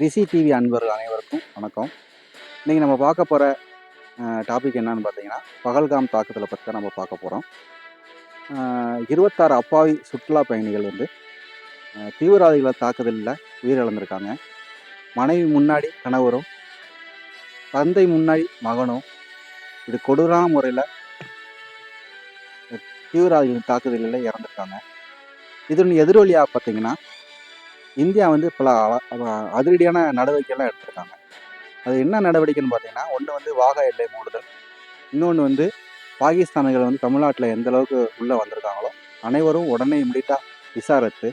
ரிஷி TV அன்பர்கள் அனைவருக்கும் வணக்கம். இன்றைக்கி நம்ம பார்க்க போகிற டாபிக் என்னன்னு பார்த்தீங்கன்னா பகல்காம் தாக்குதலை பற்றி தான் நம்ம பார்க்க போகிறோம் இருபத்தாறு அப்பாவி சுற்றுலா பயணிகள் வந்து தீவிரவாதிகளை தாக்குதலில் உயிரிழந்திருக்காங்க. மனைவி முன்னாடி கணவரும் தந்தை முன்னாடி மகனும் இது கொடூரான முறையில் தீவிரவாதிகளின் தாக்குதலில் இறந்துருக்காங்க. இதன் எதிரொலியாக பார்த்தீங்கன்னா இந்தியா வந்து பல அதிரடியான நடவடிக்கைலாம் எடுத்திருக்காங்க. அது என்ன நடவடிக்கைன்னு பார்த்தீங்கன்னா ஒன்று வந்து வாகா எல்லை மூடுதல் இன்னொன்று வந்து பாகிஸ்தானிகள் வந்து தமிழ்நாட்டில் எந்த அளவுக்கு உள்ளே வந்திருக்காங்களோ அனைவரும் உடனே இம்மிடியட்டாக விசாரித்து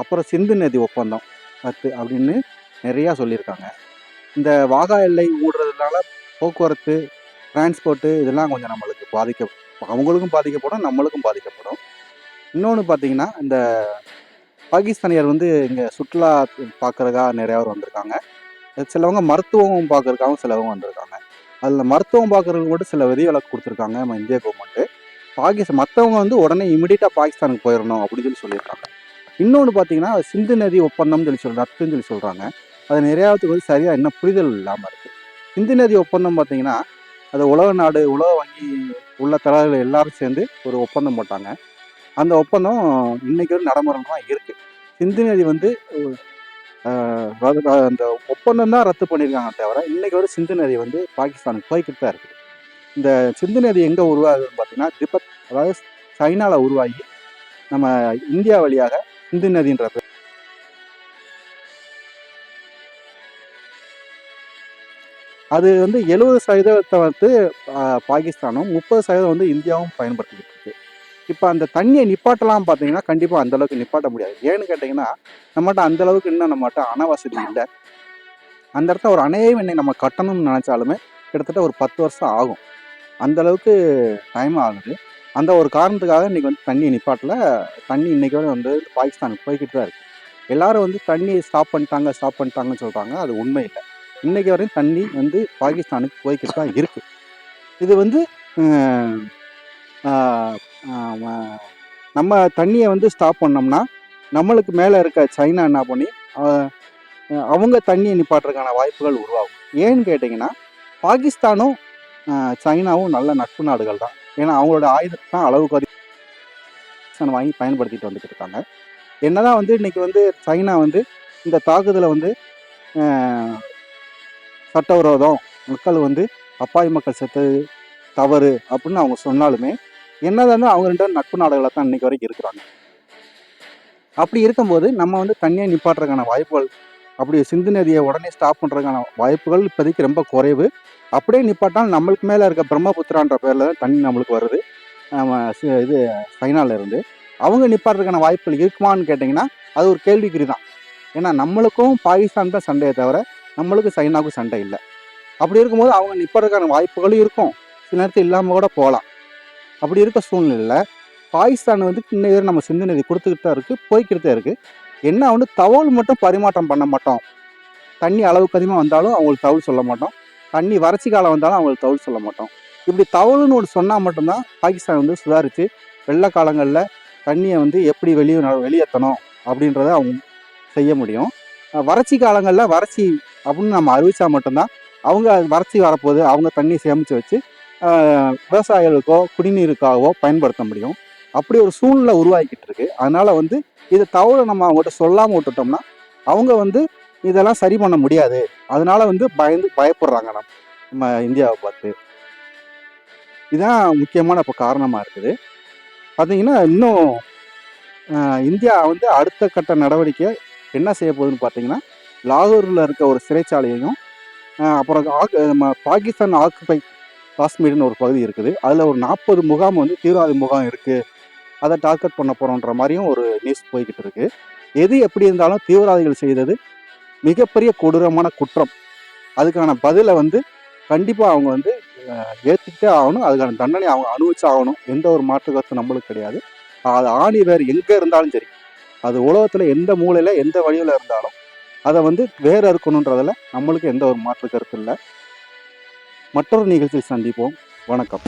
அப்புறம் சிந்து நதி ஒப்பந்தம் ரத்து அப்படின்னு நிறையா சொல்லியிருக்காங்க. இந்த வாகா எல்லை மூடுறதுனால போக்குவரத்து டிரான்ஸ்போர்ட்டு இதெல்லாம் கொஞ்சம் நம்மளுக்கு பாதிக்க அவங்களுக்கும் பாதிக்கப்படும் நம்மளுக்கும் பாதிக்கப்படும். இன்னொன்று பார்த்தீங்கன்னா இந்த பாகிஸ்தானியர் வந்து இங்கே சுற்றுலா பார்க்கறதுக்காக நிறையா பேர் வந்திருக்காங்க. சிலவங்க மருத்துவம் பார்க்குறக்காகவும் சிலவங்க வந்திருக்காங்க. அதில் மருத்துவம் பார்க்குறவங்க மட்டும் சில விதிவிலக்கு கொடுத்துருக்காங்க நம்ம இந்திய கவர்மெண்ட்டு பாகிஸ்தான் மற்றவங்க வந்து உடனே இமிடியட்டாக பாகிஸ்தானுக்கு போயிடணும் அப்படின்னு சொல்லி சொல்லியிருக்காங்க. இன்னொன்று பார்த்தீங்கன்னா சிந்து நதி ஒப்பந்தம்னு சொல்லி சொல்கிறாங்க ரத்துன்னு சொல்லி சொல்கிறாங்க அது நிறையாவதுக்கு வந்து சரியாக என்ன புரிதல் இல்லாமல் இருக்குது சிந்து நதி ஒப்பந்தம் பார்த்தீங்கன்னா அது உலக நாடு உலக வங்கி உள்ள தலைவர்கள் எல்லாரும் சேர்ந்து ஒரு ஒப்பந்தம் போட்டாங்க. அந்த ஒப்பந்தம் இன்னைக்கு வரை நடைமுறையில் இருக்குது சிந்து நதி வந்து அந்த ஒப்பந்தம் தான் ரத்து பண்ணியிருக்காங்க தவிர இன்னைக்கு வரை சிந்து நதி வந்து பாகிஸ்தானுக்கு போய்கிட்டு தான் இருக்குது. இந்த சிந்து நதி எங்கே உருவாகுதுன்னு பார்த்தீங்கன்னா திபத் அதாவது சைனாவில் உருவாகி நம்ம இந்தியா வழியாக சிந்து நதின்ற அது வந்து எழுபது சதவீதத்தை வந்து பாகிஸ்தானும் முப்பது சதவீதம் வந்து இந்தியாவும் பயன்படுத்திக்கிட்டு இருக்கு. இப்போ அந்த தண்ணியை நிப்பாட்டலாம் பார்த்தீங்கன்னா கண்டிப்பாக அந்தளவுக்கு நிப்பாட்ட முடியாது. ஏன்னு கேட்டிங்கன்னா நம்மகிட்ட அந்த அளவுக்கு இன்னும் நம்மகிட்ட அணை வசதி இல்லை. அந்த இடத்த ஒரு அணையையும் என்னை நம்ம கட்டணும்னு நினச்சாலுமே கிட்டத்தட்ட ஒரு பத்து வருஷம் ஆகும். அந்த அளவுக்கு டைம் ஆகுது. அந்த ஒரு காரணத்துக்காக இன்றைக்கி வந்து தண்ணி நிப்பாட்டல. தண்ணி இன்றைக்கி வரை வந்து பாகிஸ்தானுக்கு போய்கிட்டு தான் இருக்குது எல்லாரும் வந்து தண்ணி ஸ்டாப் பண்ணிட்டாங்க ஸ்டாப் பண்ணிட்டாங்கன்னு சொல்கிறாங்க அது உண்மை இல்லை. இன்றைக்கி வரையும் தண்ணி வந்து பாகிஸ்தானுக்கு போய்கிட்டு தான் இருக்குது இது வந்து நம்ம தண்ணியை வந்து ஸ்டாப் பண்ணோம்னா நம்மளுக்கு மேலே இருக்க சைனா என்ன பண்ணி அவங்க தண்ணியை நிப்பாட்டுறதுக்கான வாய்ப்புகள் உருவாகும். ஏன்னு கேட்டிங்கன்னா பாகிஸ்தானும் சைனாவும் நல்ல நட்பு நாடுகள் தான். ஏன்னா அவங்களோட ஆயுதத்தை தான் அளவுக்கு அதிகம் வாங்கி பயன்படுத்திட்டு வந்துட்டு இருக்காங்க. என்னதான் வந்து இன்னைக்கு வந்து சைனா வந்து இந்த தாக்குதலை வந்து சட்டவிரோதம் மக்கள் வந்து அப்பாவி மக்கள் செத்தது தவறு அப்படின்னு அவங்க சொன்னாலுமே என்னதான் அவங்க ரெண்டு பேரும் நட்பு நாடுகளாக தான் இன்னைக்கு வரைக்கும் இருக்கிறாங்க. அப்படி இருக்கும்போது நம்ம வந்து தண்ணியை நிப்பாட்டுறதுக்கான வாய்ப்புகள் அப்படி சிந்து நதியை உடனே ஸ்டாப் பண்ணுறதுக்கான வாய்ப்புகள் இப்போதைக்கு ரொம்ப குறைவு. அப்படியே நிப்பாட்டால் நம்மளுக்கு மேலே இருக்க பிரம்மபுத்திரான்ற பேரில் தான் தண்ணி நம்மளுக்கு வருது. நம்ம இது சைனால அவங்க நிப்பாட்டுறதுக்கான வாய்ப்புகள் இருக்குமான்னு கேட்டிங்கன்னா அது ஒரு கேள்விக்குறி தான். ஏன்னா நம்மளுக்கும் பாகிஸ்தான் தான் சண்டையை தவிர நம்மளுக்கும் சைனாவுக்கும் சண்டை இல்லை. அப்படி இருக்கும்போது அவங்க நிப்பாட்டுறதுக்கான வாய்ப்புகளும் இருக்கும். சில நேரத்தில் இல்லாமல் கூட போகலாம். அப்படி இருக்க சூழ்நிலையில் பாகிஸ்தான் வந்து இன்னை வரை நம்ம சிந்து நிதி கொடுத்துக்கிட்டு தான் இருக்குது போய்கிட்டு தான் இருக்குது என்ன வந்து தவள் மட்டும் பரிமாற்றம் பண்ண மாட்டோம். தண்ணி அளவுக்கு அதிகமாக வந்தாலும் அவங்களுக்கு தவள் சொல்ல மாட்டோம். தண்ணி வறட்சி காலம் வந்தாலும் அவங்களுக்கு தவள் சொல்ல மாட்டோம். இப்படி தவளுன்னு ஒன்று சொன்னால் மட்டும்தான் பாகிஸ்தான் வந்து சுதாரித்து வெள்ள காலங்களில் தண்ணியை வந்து எப்படி வெளியே வெளியேற்றணும் அப்படின்றத அவங்க செய்ய முடியும். வறட்சி காலங்களில் வறட்சி அப்படின்னு நம்ம அறிவித்தா மட்டும்தான் அவங்க வறட்சி வரப்போகுது அவங்க தண்ணியை சேமித்து வச்சு விவசாயிகளுக்கோ குடிநீருக்காகவோ பயன்படுத்த முடியும். அப்படி ஒரு சூழ்நிலை உருவாக்கிட்டு இருக்கு அதனால வந்து இதை தகவலை நம்ம அவங்ககிட்ட சொல்லாமல் விட்டுட்டோம்னா அவங்க வந்து இதெல்லாம் சரி பண்ண முடியாது. அதனால வந்து பயந்து பயப்படுறாங்க நம்ம நம்ம இந்தியாவை பார்த்து. இதுதான் முக்கியமான இப்போ காரணமாக இருக்குது. பார்த்தீங்கன்னா இன்னும் இந்தியா வந்து அடுத்த கட்ட நடவடிக்கை என்ன செய்ய போகுதுன்னு பார்த்தீங்கன்னா லாகூரில் இருக்க ஒரு சிறைச்சாலையையும் அப்புறம் ஆக்- நம்ம பாகிஸ்தான் ஆக்குபை காஷ்மீர்னு ஒரு பகுதி இருக்குது. அதில் ஒரு நாற்பது முகாம் வந்து தீவிரவாதி முகாம் இருக்குது அதை டார்கெட் பண்ண போகிறோன்ற மாதிரியும் ஒரு நியூஸ் போய்கிட்டு இருக்கு. எது எப்படி இருந்தாலும் தீவிரவாதிகள் செய்தது மிகப்பெரிய கொடூரமான குற்றம். அதுக்கான பதிலை வந்து கண்டிப்பாக அவங்க வந்து ஏற்றுக்கிட்டே ஆகணும். அதுக்கான தண்டனை அவங்க அனுபவிச்சு ஆகணும் எந்த ஒரு மாற்று கருத்து நம்மளுக்கு கிடையாது. அது ஆணி வேறு எங்கே இருந்தாலும் சரி. அது உலகத்தில் எந்த மூலையில் எந்த வழியில் இருந்தாலும் அதை வந்து வேற இருக்கணுன்றதில் நம்மளுக்கு எந்த ஒரு மாற்று கருத்து இல்லை. மற்றொரு நிகழ்ச்சியில் சந்திப்போம். வணக்கம்.